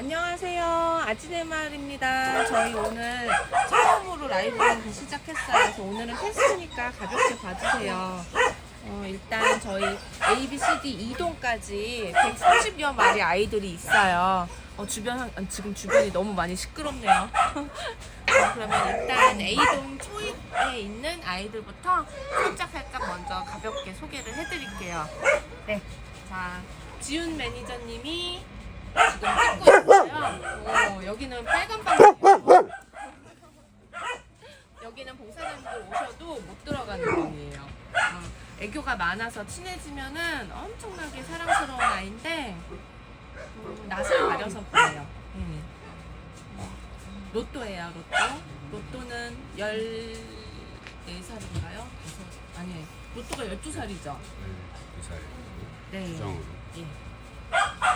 안녕하세요. 아지네말입니다. 저희 오늘 처음으로 라이브를 시작했어요. 그래서 오늘은 테스트니까 가볍게 봐주세요. 어, 일단 저희 A, B, C, D 2동까지 130여 마리 아이들이 있어요. 어, 주변, 아, 지금 주변이 너무 많이 시끄럽네요. 어, 그러면 일단 A동 초입에 있는 아이들부터 살짝 살짝 먼저 가볍게 소개를 해드릴게요. 네. 자, 지훈 매니저님이 지금 찍고 있어요. 오, 여기는 빨간 방이에요. 여기는 봉사자님들 오셔도 못 들어가는 방이에요. 어, 애교가 많아서 친해지면은 엄청나게 사랑스러운 아이인데 음, 낯을 가려서 그래요. 음. 로또예요, 로또. 로또는 14살인가요? 아니, 로또가 12살이죠. 두살 네. 수정으로 예.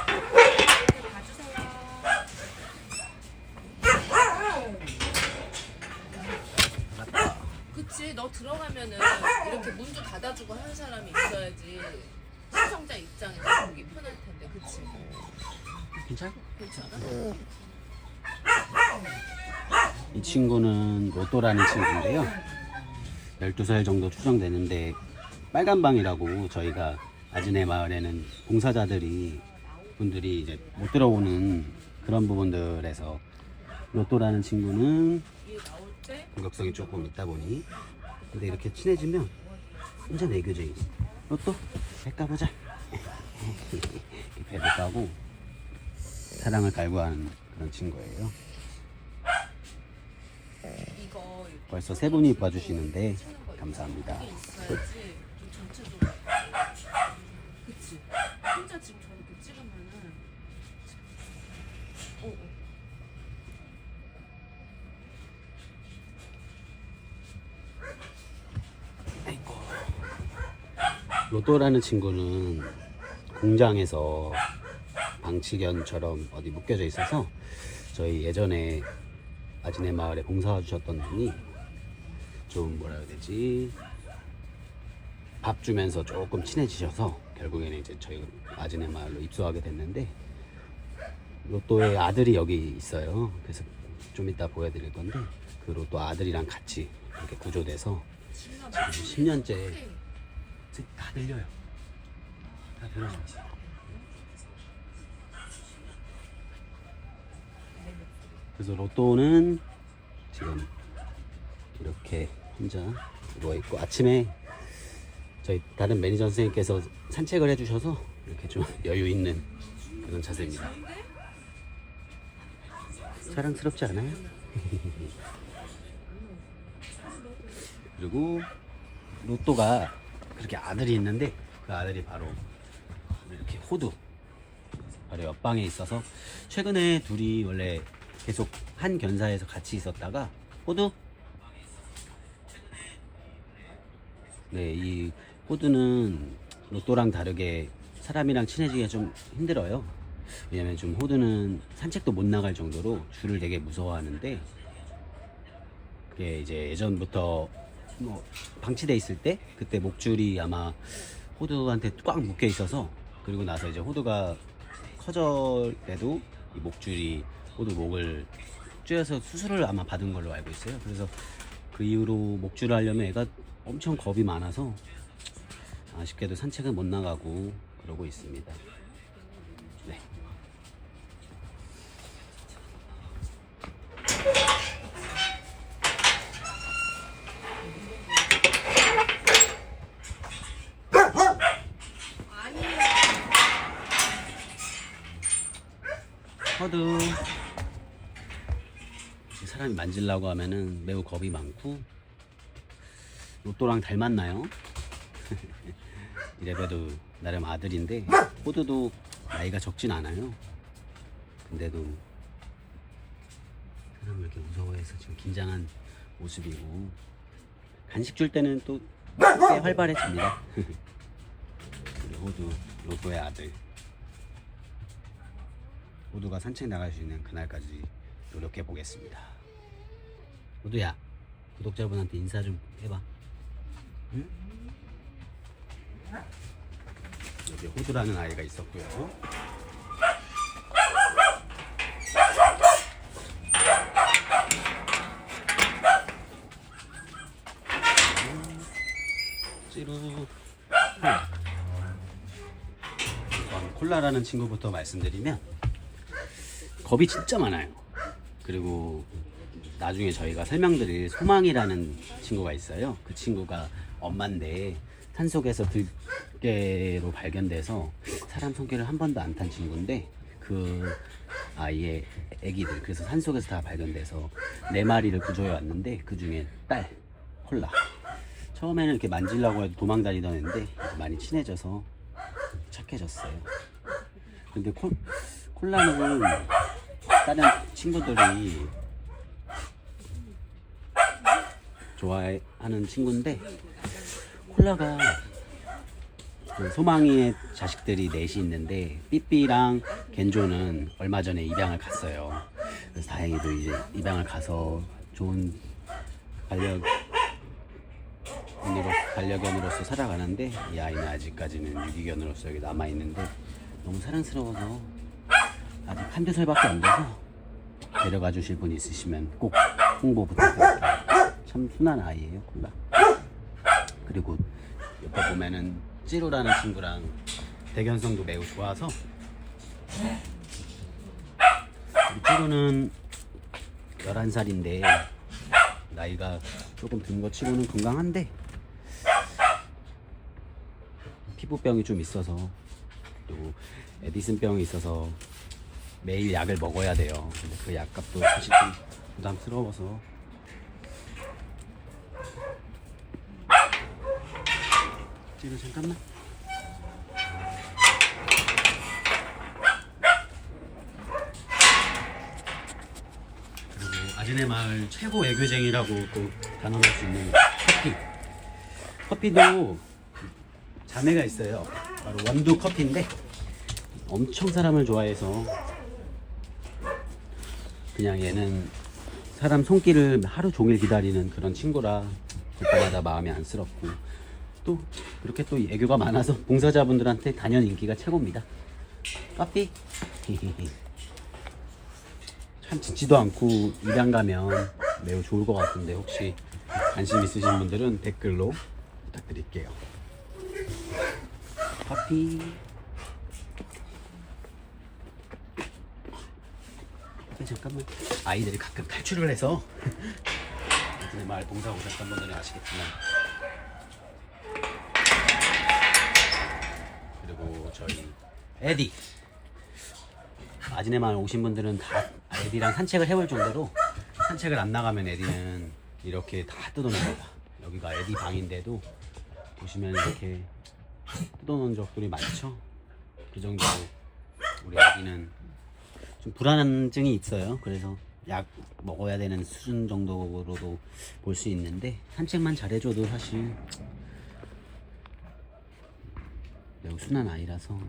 이렇게 봐주세요. 맞다 그치, 너 들어가면은 이렇게 문도 닫아 주고 하는 사람이 있어야지 시청자 입장에서 보기 편할 텐데, 그치? 괜찮아? 괜찮아? 이 친구는 로또라는 친구인데요 12살 정도 추정되는데 빨간방이라고 저희가 아지네 마을에는 봉사자들이 분들이 이제 못 들어오는 그런 부분들에서 로또라는 친구는 공격성이 조금 있다 보니 근데 이렇게 친해지면 완전 애교쟁이 로또? 배 까보자. 배도 까고 사랑을 갈구하는 그런 친구예요. 벌써 세 분이 봐주시는데 감사합니다. 이게 있어야지 좀 전체적으로 그치? 혼자 지금 저렇게 찍으면은 어, 어. 아이고. 로또라는 친구는 공장에서 방치견처럼 어디 묶여져 있어서 저희 예전에 아지네 마을에 봉사 주셨던 분이 좀 뭐라 해야 되지 밥 주면서 조금 친해지셔서 결국에는 이제 저희 아지네 마을로 입소하게 됐는데 로또의 아들이 여기 있어요. 그래서 좀 이따 보여드릴 건데 그 로또 아들이랑 같이 이렇게 구조돼서 지금 10년째 다 들려요. 다 들어요. 그래서 로또는 지금 이렇게 혼자 누워 있고 아침에 저희 다른 매니저 선생님께서 산책을 해주셔서 이렇게 좀 여유 있는 그런 자세입니다. 사랑스럽지 않아요? 그리고 로또가 그렇게 아들이 있는데 그 아들이 바로 이렇게 호두 바로 옆방에 있어서 최근에 둘이 원래 계속 한 견사에서 같이 있었다가 호두? 네이 호두는 로또랑 다르게 사람이랑 친해지기가 좀 힘들어요. 왜냐면 좀 호두는 산책도 못 나갈 정도로 줄을 되게 무서워하는데 그게 이제 예전부터 뭐 방치돼 있을 때 그때 목줄이 아마 호두한테 꽉 묶여 있어서 그리고 나서 이제 호두가 커져 때도 이 목줄이 호두 목을 쬐어서 수술을 아마 받은 걸로 알고 있어요. 그래서 그 이후로 목줄을 하려면 애가 엄청 겁이 많아서 아쉽게도 산책은 못 나가고 그러고 있습니다. 만지려고 하면은 매우 겁이 많고 로또랑 닮았나요? 이래봬도 나름 아들인데 호두도 나이가 적진 않아요 근데도 사람을 이렇게 무서워해서 지금 긴장한 모습이고 간식 줄 때는 또 꽤 활발해집니다 우리 호두 로또의 아들 모두가 산책 나갈 수 있는 그날까지 노력해 보겠습니다. 우두야 구독자분한테 인사 좀 해봐. 응? 여기 호두라는 아이가 있었고요. 콜라라는 친구부터 말씀드리면 겁이 진짜 많아요. 그리고 나중에 저희가 설명드릴 소망이라는 친구가 있어요. 그 친구가 엄마인데 산속에서 들개로 발견돼서 사람 손길을 한 번도 안 탄 친구인데 그 아이의 아기들 그래서 산속에서 다 발견돼서 네 마리를 구조해 왔는데 그 중에 딸 콜라 처음에는 이렇게 만지려고 해도 도망다니던 애인데 많이 친해져서 착해졌어요. 근데 콜, 콜라는 다른 친구들이 좋아하는 친구인데 콜라가 그 소망이의 자식들이 넷이 있는데 삐삐랑 겐조는 얼마 전에 입양을 갔어요. 그래서 다행히도 이제 입양을 가서 좋은 반려 견으로 반려견으로서 살아가는데 이 아이는 아직까지는 유기견으로서 여기 남아 있는데 너무 사랑스러워서 아직 한두 살밖에 안 돼서 데려가 주실 분 있으시면 꼭 홍보 부탁드릴게요. 참 순한 아이예요 콜라. 그리고 옆에 보면은 찌로라는 친구랑 대견성도 매우 좋아서 이 찌로는 11살인데 나이가 조금 든 거 치고는 건강한데 피부병이 좀 있어서 그리고 에디슨병이 있어서 매일 약을 먹어야 돼요. 근데 그 약값도 사실 좀 부담스러워서 찌로 잠깐만. 그리고 아지네 마을 최고 애교쟁이라고 또 단언할 수 있는 커피. 커피도 자매가 있어요. 바로 원두 커피인데 엄청 사람을 좋아해서 그냥 얘는 사람 손길을 하루 종일 기다리는 그런 친구라 볼 때마다 마음이 안쓰럽고 또 그렇게 또 애교가 많아서 봉사자분들한테 단연 인기가 최고입니다. 커피. 참 짖지도 않고 입양 가면 매우 좋을 것 같은데 혹시 관심 있으신 분들은 댓글로 부탁드릴게요. 커피. 네, 잠깐만. 아이들이 가끔 탈출을 해서 마을 봉사 오셨던 분들은 아시겠지만 그리고 저희 에디 마을 오신 분들은 다 에디랑 산책을 해볼 정도로 산책을 안 나가면 에디는 이렇게 다 뜯어놓습니다. 여기가 에디 방인데도 보시면 이렇게 뜯어놓은 적들이 많죠. 그 정도로 우리 아기는 좀 불안증이 있어요. 그래서 약 먹어야 되는 수준 정도로도 볼 수 있는데 산책만 잘해줘도 사실 매우 순한 아이라서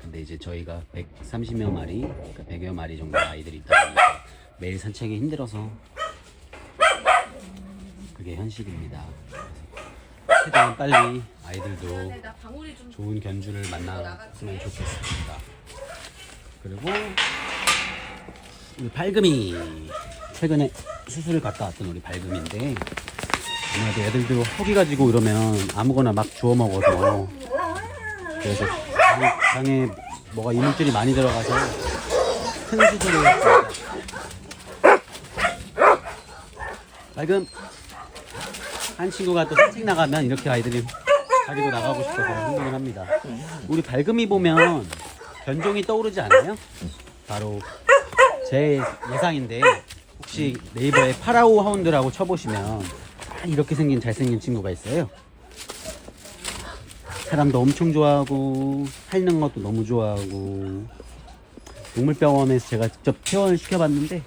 근데 이제 저희가 130여 마리, 그러니까 100여 마리 정도 아이들이 있다 보니까 매일 산책이 힘들어서 그게 현실입니다. 그래서 최대한 빨리 아이들도 좋은 견주를 만났으면 좋겠습니다. 그리고 우리 발금이 최근에 수술을 갔다 왔던 우리 발금인데 아무래도 애들도 허기 가지고 이러면 아무거나 막 주워 먹어서 그래서 장- 장에 뭐가 이물질이 많이 들어가서 큰 수술을 했습니다. 발금 한 친구가 또 산책 나가면 이렇게 아이들이 가지고 나가고 싶어서 행동을 합니다. 우리 발금이 보면 변종이 떠오르지 않아요? 바로 제 예상인데 혹시 네이버에 파라오 하운드라고 쳐보시면 딱 이렇게 생긴 잘생긴 친구가 있어요. 사람도 엄청 좋아하고 핥는 것도 너무 좋아하고 동물병원에서 제가 직접 퇴원을 시켜봤는데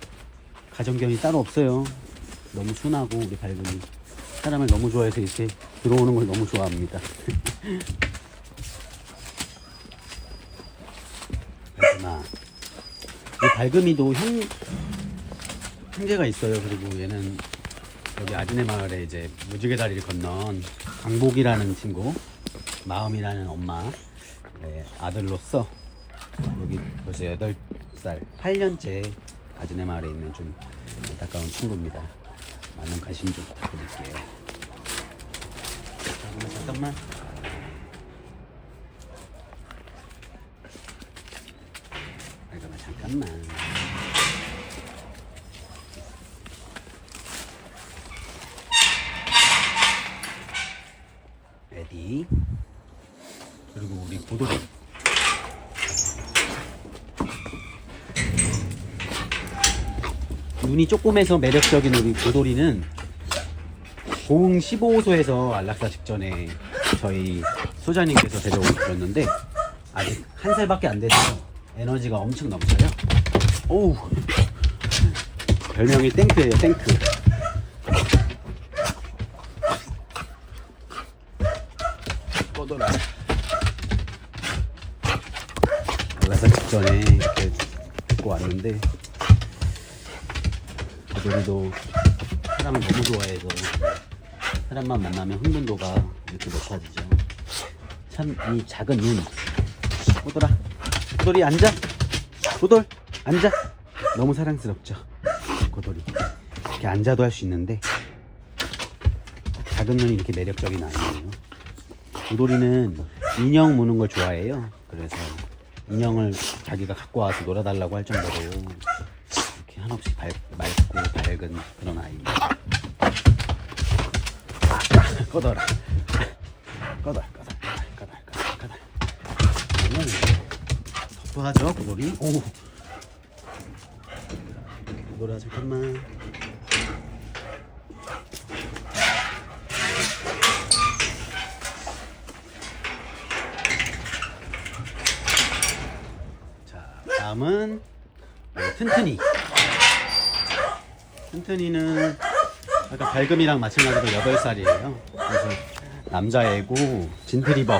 가정견이 따로 없어요. 너무 순하고 우리 발금이 사람을 너무 좋아해서 이렇게 들어오는 걸 너무 좋아합니다. 발금아, 이 발금이도 형 형제가 있어요. 그리고 얘는 여기 아지네 마을에 이제 무지개 다리를 건넌 강복이라는 친구, 마음이라는 엄마 네, 아들로서 여기 벌써 8살 8년째 가진의 마을에 있는 좀 안타까운 친구입니다. 많은 관심 좀 부탁드릴게요. 잠깐만. 잠깐만 잠깐만. 우리 고도리. 눈이 조금해서 매력적인 우리 고도리는 고흥 15호소에서 안락사 직전에 저희 소장님께서 데려오셨는데 아직 한 살밖에 안 돼서 에너지가 엄청 넘쳐요. 오우 별명이 땡크예요 땡크. 꺼둬라. 안락사 직 전에 이렇게 데리고 왔는데 고도리도 사람을 너무 좋아해서 사람만 만나면 흥분도가 이렇게 높아지죠. 참 이 작은 눈. 호돌아, 호돌이 앉아. 호돌 앉아. 너무 사랑스럽죠. 고돌이 이렇게 앉아도 할 수 있는데 작은 눈이 이렇게 매력적인 아이예요. 고돌이는 인형 무는 걸 좋아해요. 그래서 인형을 자기가 갖고 와서 놀아달라고 할 정도로 이렇게 한없이 밝, 맑고 밝은 그런 아이입니다. 꺼더라. 꺼덜, 꺼덜, 꺼덜, 꺼덜, 꺼덜. 덮어하죠, 고돌이. 오. 고돌아, 잠깐만. 자, 다음은 우리 튼튼이. 튼튼이는 아까 밝음이랑 마찬가지로 8살이에요. 그래서 남자애고 진트리버.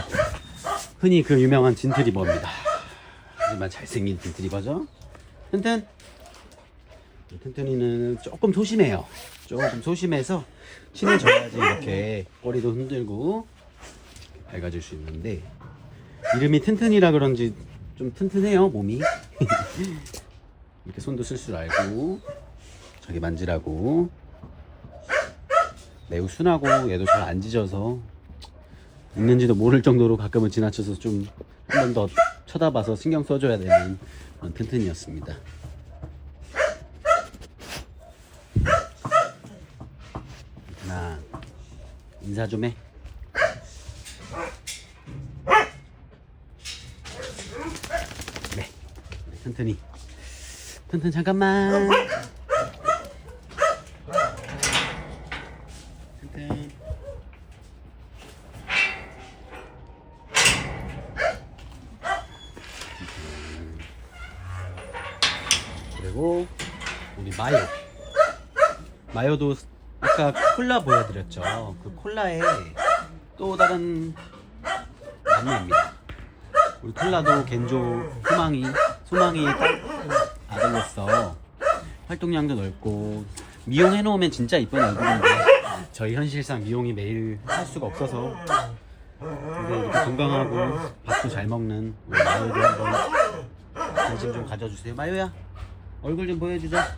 흔히 그 유명한 진트리버입니다. 하지만 잘생긴 진트리버죠. 튼튼. 이 튼튼이는 조금 소심해요. 조금 소심해서 친해져야지 이렇게 꼬리도 흔들고 밝아질 수 있는데 이름이 튼튼이라 그런지 좀 튼튼해요 몸이 이렇게 손도 쓸 줄 알고 저기 만지라고 매우 순하고 얘도 잘 안 짖어서 있는지도 모를 정도로 가끔은 지나쳐서 좀 한 번 더 쳐다봐서 신경 써줘야 되는 그런 튼튼이었습니다. 나 인사 좀 해. 네, 우리 튼튼이. 튼튼 잠깐만. 튼튼. 그리고 우리 마요. 마요도 아까 콜라 보여드렸죠. 그 콜라에 또 다른 남매입니다. 우리 콜라도 겐조 소망이 소망이의 딸 아들로서 활동량도 넓고 미용해 놓으면 진짜 이쁜 얼굴인데 저희 현실상 미용이 매일 할 수가 없어서 근데 이렇게 건강하고 밥도 잘 먹는 우리 마요도 한번 관심 좀 가져주세요. 마요야 얼굴 좀 보여주자.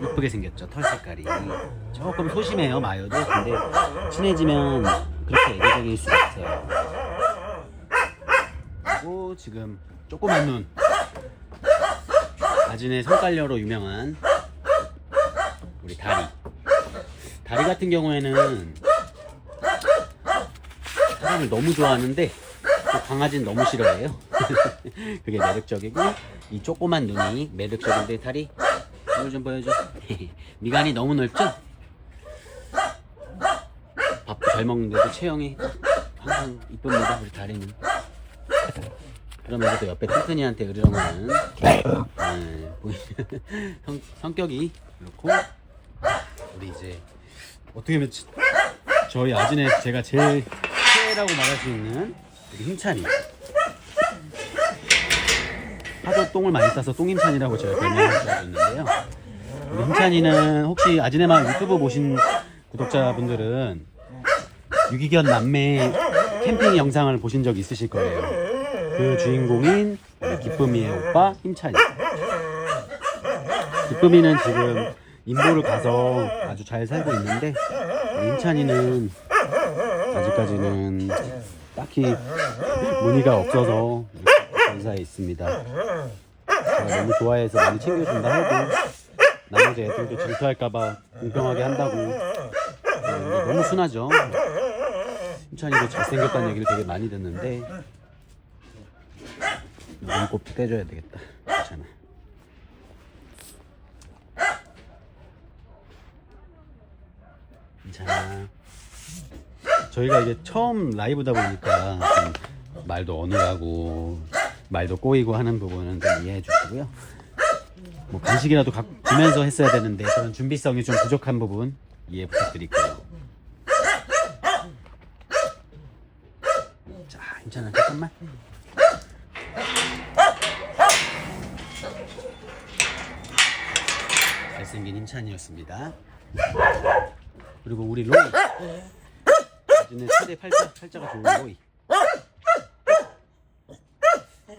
이쁘게, 생겼죠 털 색깔이 조금 소심해요 마요도 근데 친해지면 그렇게 애교적일 수 있어요 그리고 지금 조그만 눈 아진의 성깔녀로 유명한 우리 다리 다리 같은 경우에는 사람을 너무 좋아하는데 또 강아지는 너무 싫어해요 그게 매력적이고 이 조그만 눈이 매력적인데 다리 얼굴 좀 보여줘. 미간이 너무 넓죠? 밥도 잘 먹는데도 체형이 항상 이쁩니다. 우리 다리는. 그러면서 또 옆에 튼튼이한테 으르렁 하는 네, 보이는 성, 성격이 그렇고 우리 이제 어떻게 보면 지- 저희 아진의 제가 제일 최애라고 말할 수 있는 우리 힘찬이 하도 똥을 많이 싸서 똥힘찬이라고 제가 별명을 지어줬는데요. 우리 힘찬이는 혹시 아지네마 유튜브 보신 구독자분들은 유기견 남매 캠핑 영상을 보신 적 있으실 거예요. 그 주인공인 기쁨이의 오빠 힘찬이. 기쁨이는 지금 인도를 가서 아주 잘 살고 있는데 우리 힘찬이는 아직까지는 딱히 무늬가 없어서 전사에 있습니다. 제가 너무 좋아해서 많이 챙겨준다 해도 나머지 애들도 질투할까봐 공평하게 한다고 네, 너무 순하죠 힘찬이도 잘생겼다는 얘기를 되게 많이 듣는데 눈곱 떼줘야 되겠다 괜찮아 괜찮아 저희가 이제 처음 라이브다 보니까 좀 말도 어눌하고 말도 꼬이고 하는 부분은 좀 이해해 주시고요. 뭐 간식이라도 갖 주면서 했어야 되는데 그런 준비성이 좀 부족한 부분 이해 부탁드릴게요. 자, 괜찮아. 잠깐만. 잘생긴 힘찬이었습니다. 그리고 우리 로이. 아주는 최대 팔자, 팔자가 좋은 로이.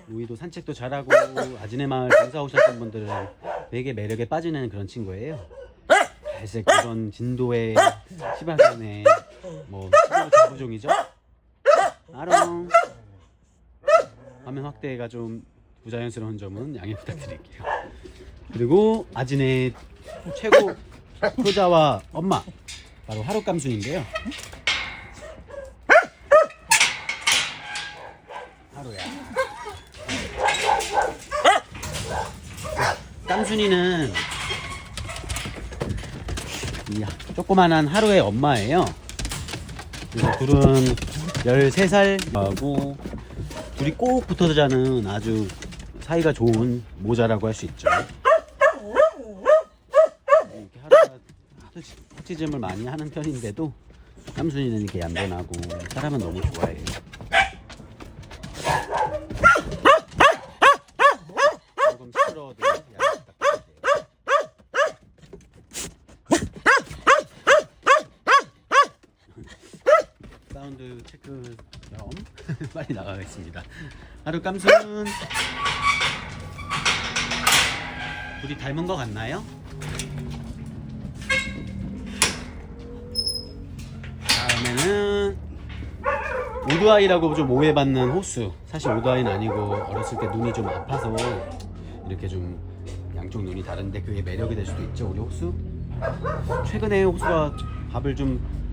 로이도 산책도 잘하고 아진의 마을 봉사 오셨던 분들은 되게 매력에 빠지는 그런 친구예요. 갈색 그런 진도의 시바견의 뭐 친구 자부종이죠. 아롱. 화면 확대가 좀 부자연스러운 점은 양해 부탁드릴게요. 그리고 아진의 최고 효자와 엄마 바로 하룻감순인데요. 하루야. 깜순이는 이 조그만한 하루의 엄마예요. 그래서 둘은 13살하고 둘이 꼭 붙어서 자는 아주 사이가 좋은 모자라고 할 수 있죠. 이렇게 하루가 찌짐을 많이 하는 편인데도 깜순이는 이렇게 얌전하고 사람은 너무 좋아해요. 사운드 체크 겸 빨리 나가겠습니다. 하루 깜순 둘이 닮은 것 같나요? 오드아이라고 좀 오해받는 호수. 사실 오드아이는 아니고 어렸을 때 눈이 좀 아파서 이렇게 좀 양쪽 눈이 다른데 그게 매력이 될 수도 있죠 우리 호수. 최근에 호수가 밥을 좀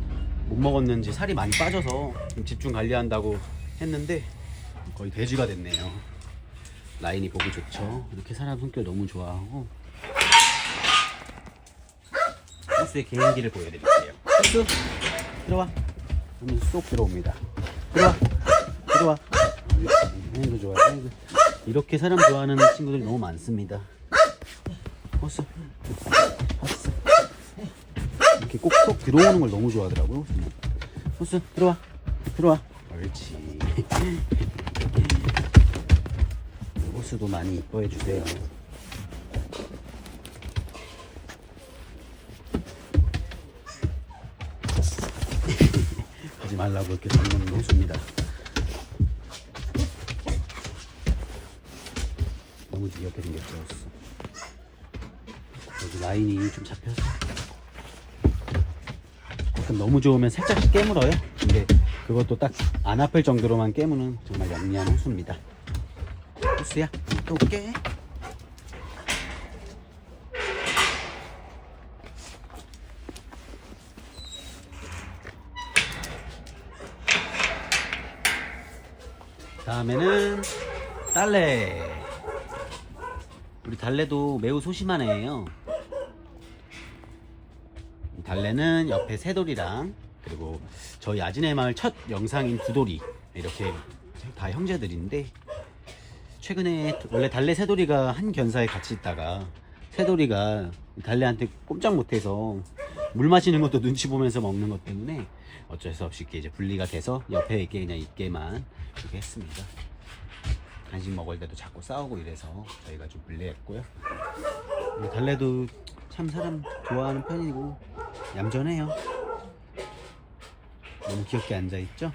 못 먹었는지 살이 많이 빠져서 좀 집중 관리한다고 했는데 거의 돼지가 됐네요. 라인이 보기 좋죠. 이렇게 사람 성격 너무 좋아하고 호수의 개인기를 보여드릴게요. 호수 들어와. 하면 쏙 들어옵니다. 들어와. 들어와. 아이고 좋아. 아이고. 이렇게 사람 좋아하는 친구들이 너무 많습니다. 호수. 호수. 이렇게 꼭쏙 들어오는 걸 너무 좋아하더라고요. 호수 들어와. 들어와. 옳지. 호수도 많이 이뻐해 주세요. 말라고 이렇게 잡는 호수입니다. 너무 귀엽게 생겼죠. 여기 라인이 좀 잡혀서 가끔 너무 좋으면 살짝씩 깨물어요. 근데 그것도 딱 안 아플 정도로만 깨무는 정말 영리한 호수입니다. 호수야, 또 깨. 다음에는 딸래. 우리 달래도 매우. 이 달래는 옆에 새돌이랑 그리고 저희 아진의 마을 첫 영상인 두돌이 이렇게 다 형제들인데 최근에 원래 달래 새돌이가 한 견사에 같이 있다가 새돌이가 달래한테 꼼짝 못해서 물 마시는 것도 눈치 보면서 먹는 것 때문에 어쩔 수 없이 이렇게 이제 분리가 돼서 옆에 있게 그냥 있게만 그렇게 했습니다. 간식 먹을 때도 자꾸 싸우고 이래서 저희가 좀 분리했고요. 뭐 달래도 참 사람 좋아하는 편이고 얌전해요. 너무 귀엽게 앉아 있죠?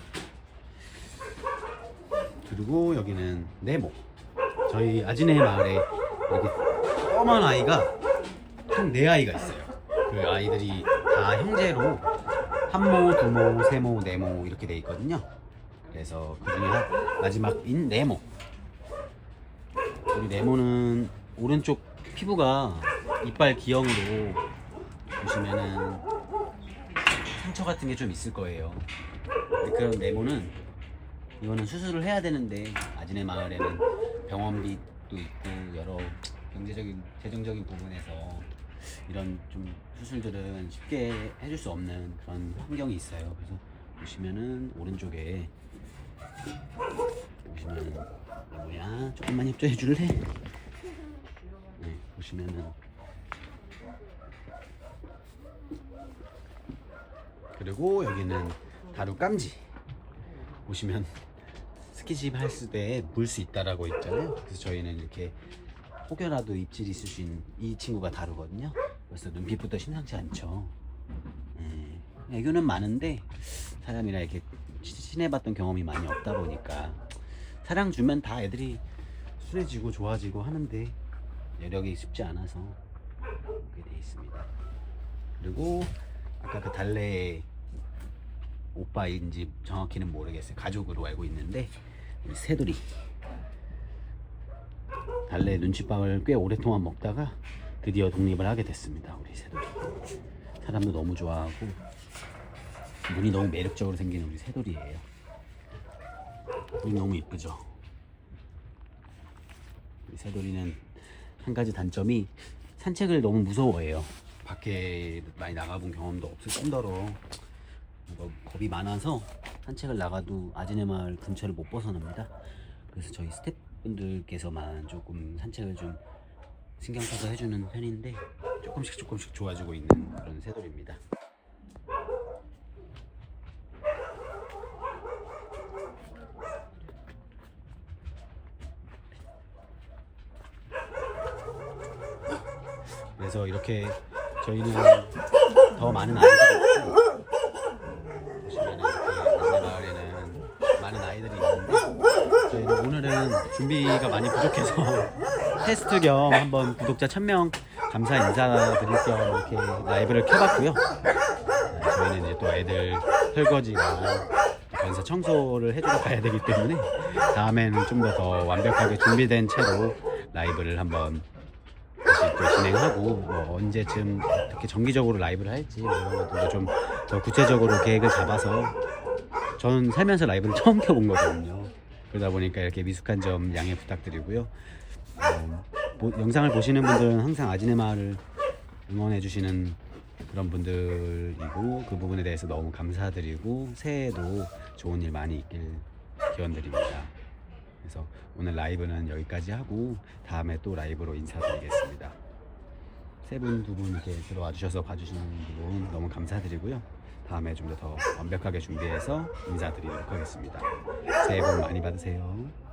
그리고 여기는 네모. 저희 아지네 마을에 이렇게 꼬만 아이가 총네 아이가 있어요. 그 아이들이 다 형제로 한모, 두모, 세모, 네모 이렇게 돼 있거든요. 그래서 그 중에 마지막인 네모. 우리 네모는 오른쪽 피부가 이빨 기형으로 보시면은 상처 같은 게 좀 있을 거예요. 근데 그런 네모는 이거는 수술을 해야 되는데 아지네 마을에는 병원비도 있고 여러 경제적인 재정적인 부분에서 이런 좀 수술들은 쉽게 해줄 수 없는 그런 환경이 있어요. 그래서 보시면은 오른쪽에 보시면은 뭐야 조금만 협조해 줄래? 네 보시면은 그리고 여기는 다루 깜지 보시면 스키집 했을 때 물 수 있다라고 있잖아요. 그래서 저희는 이렇게 혹여라도 입질이 있을 수 있는 이 친구가 다루거든요. 그래서 눈빛부터 심상치 않죠. 예, 애교는 많은데 사람이랑 이렇게 치- 친해봤던 경험이 많이 없다 보니까 사랑 주면 다 애들이 순해지고 좋아지고 하는데 여력이 쉽지 않아서 그렇게 돼 있습니다. 그리고 아까 그 달래 오빠인지 정확히는 모르겠어요. 가족으로 알고 있는데 우리 새돌이 달래 눈치밥을 꽤 오랫동안 먹다가 드디어 독립을 하게 됐습니다. 우리 새돌이 사람도 너무 좋아하고 눈이 너무 매력적으로 생긴 우리 새돌이에요. 눈이 너무 이쁘죠. 우리 새돌이는 한 가지 단점이 산책을 너무 무서워해요. 밖에 많이 나가본 경험도 없을 뿐더러 겁이 많아서 산책을 나가도 아지네 마을 근처를 못 벗어납니다. 그래서 저희 스태프 분들께서만 조금 산책을 좀 신경 써서 해주는 편인데 조금씩 조금씩 좋아지고 있는 그런 새돌입니다. 그래서 이렇게 저희는 더 많은 아이들이 있고 보시면은 이렇게 동네 마을에는 많은 아이들이 있는데 저희는 오늘은 준비가 많이 부족해서 테스트 겸 한번 구독자 1000명 감사 인사드릴 겸 이렇게 라이브를 켜봤고요. 네, 저희는 이제 또 애들 설거지나 건설 청소를 해주러 가야 되기 때문에 다음에는 좀 더 더 완벽하게 준비된 채로 라이브를 한번 다시 또 진행하고 뭐 언제쯤 어떻게 정기적으로 라이브를 할지 뭐 이런 것도 좀 더 구체적으로 계획을 잡아서 저는 살면서 라이브를 처음 켜본 거거든요. 그러다 보니까 이렇게 미숙한 점 양해 부탁드리고요. 어, 보- 영상을 보시는 분들은 항상 아지네 마을을 응원해 주시는 그런 분들이고 그 부분에 대해서 너무 감사드리고 새해에도 좋은 일 많이 있길 기원드립니다. 그래서 오늘 라이브는 여기까지 하고 다음에 또 라이브로 인사드리겠습니다. 세 분, 두 분 이렇게 들어와 주셔서 봐주시는 부분 너무 감사드리고요. 다음에 좀 더 더 완벽하게 준비해서 인사드리도록 하겠습니다. 새해 복 많이 받으세요.